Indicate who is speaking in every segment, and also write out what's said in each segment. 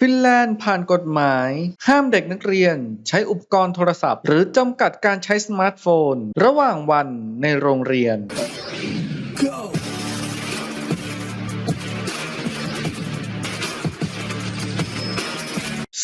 Speaker 1: ฟินแลนด์ผ่านกฎหมาย ห้ามเด็กนักเรียน ใช้อุปกรณ์โทรศัพท์ หรือจำกัดการใช้สมาร์ทโฟน ระหว่างวันในโรงเรียน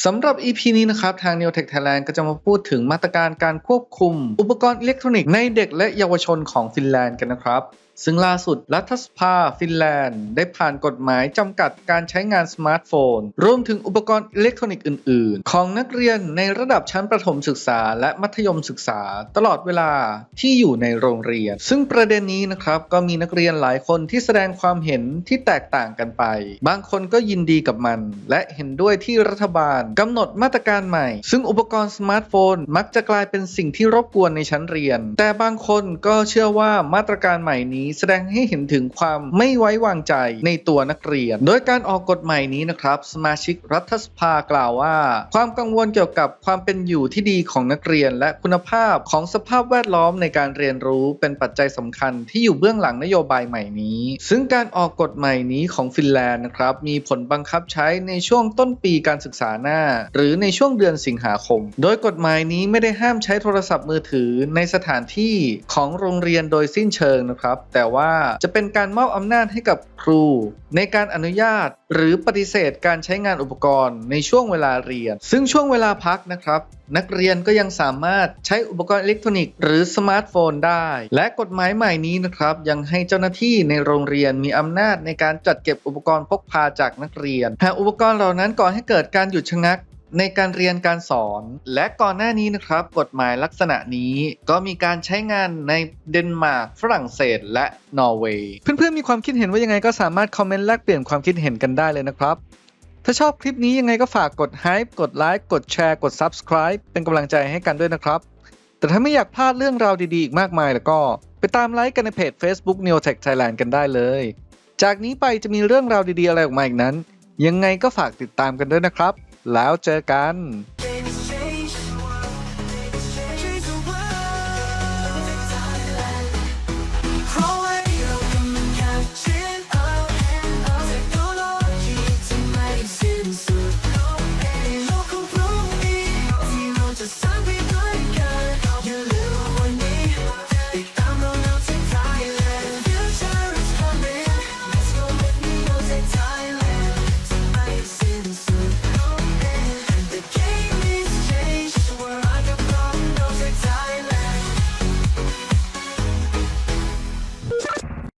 Speaker 1: สำหรับ EP นี้นะครับ ทาง Neotech Thailand ก็จะมาพูดถึงมาตรการการควบคุม อุปกรณ์อิเล็กทรอนิกส์ในเด็กและเยาวชนของฟินแลนด์กันนะครับซึ่งล่าสุดรัฐสภาฟินแลนด์ ได้ผ่านกฎหมายจำกัดการใช้งานสมาร์ทโฟน รวมถึงอุปกรณ์อิเล็กทรอนิกส์อื่น ๆ ของนักเรียนในระดับชั้นประถมศึกษา และมัธยมศึกษา ตลอดเวลาที่อยู่ในโรงเรียน ซึ่งประเด็นนี้นะครับก็มีนักเรียนหลายคนที่แสดงความเห็นที่แตกต่างกันไป บางคนก็ยินดีกับมัน และเห็นด้วยที่รัฐบาลกำหนดมาตรการใหม่ ซึ่งอุปกรณ์สมาร์ทโฟน มักจะกลายเป็นสิ่งที่รบกวนในชั้นเรียน แต่บางคนก็เชื่อว่ามาตรการใหม่นี้แสดงให้เห็นถึงความไม่ไว้วางใจในตัวนักเรียน โดยการออกกฎใหม่นี้นะครับ สมาชิกรัฐสภากล่าวว่า ความกังวลเกี่ยวกับความเป็นอยู่ที่ดีของนักเรียน และคุณภาพของสภาพแวดล้อมในการเรียนรู้เป็นปัจจัยสำคัญที่อยู่เบื้องหลังนโยบายใหม่นี้ ซึ่งการออกกฎใหม่นี้ของฟินแลนด์นะครับมีผลบังคับใช้ในช่วงต้นปีการศึกษาหน้า หรือในช่วงเดือนสิงหาคม โดยกฎหมายนี้ไม่ได้ห้ามใช้โทรศัพท์มือถือในสถานที่ของโรงเรียนโดยสิ้นเชิงนะครับแต่ว่าจะเป็นการมอบอำนาจให้กับครู ในการอนุญาตหรือปฏิเสธการใช้งานอุปกรณ์ในช่วงเวลาเรียน ซึ่งช่วงเวลาพักนะครับ นักเรียนก็ยังสามารถใช้อุปกรณ์อิเล็กทรอนิกส์หรือสมาร์ทโฟนได้ และกฎหมายใหม่นี้นะครับ ยังให้เจ้าหน้าที่ในโรงเรียนมีอำนาจในการจัดเก็บอุปกรณ์พกพาจากนักเรียน หากอุปกรณ์เหล่านั้นก่อให้เกิดการหยุดชะงัก ในการเรียนการสอน และก่อนหน้านี้นะครับกฎหมายลักษณะนี้ก็มีการใช้งานในเดนมาร์กฝรั่งเศส และนอร์เวย์เพื่อนๆมีความคิดเห็นว่ายังไงก็สามารถคอมเมนต์แลกเปลี่ยนความคิดเห็นกันได้เลยนะครับ ถ้าชอบคลิปนี้ยังไงก็ฝากกด Hype กดไลค์กดแชร์กด Subscribe เป็นกำลังใจให้กันด้วยนะครับ แต่ถ้าไม่อยากพลาดเรื่องราวดีๆอีกมากมายแล้วก็ ไปตามไลค์กันในเพจ Facebook Neotech Thailand กันได้เลย จากนี้ไปจะมีเรื่องราวดีๆอะไรออกมาอีกนั้น ยังไงก็ฝากติดตามกันด้วยนะครับ แล้วเจอกันจะสั่งไป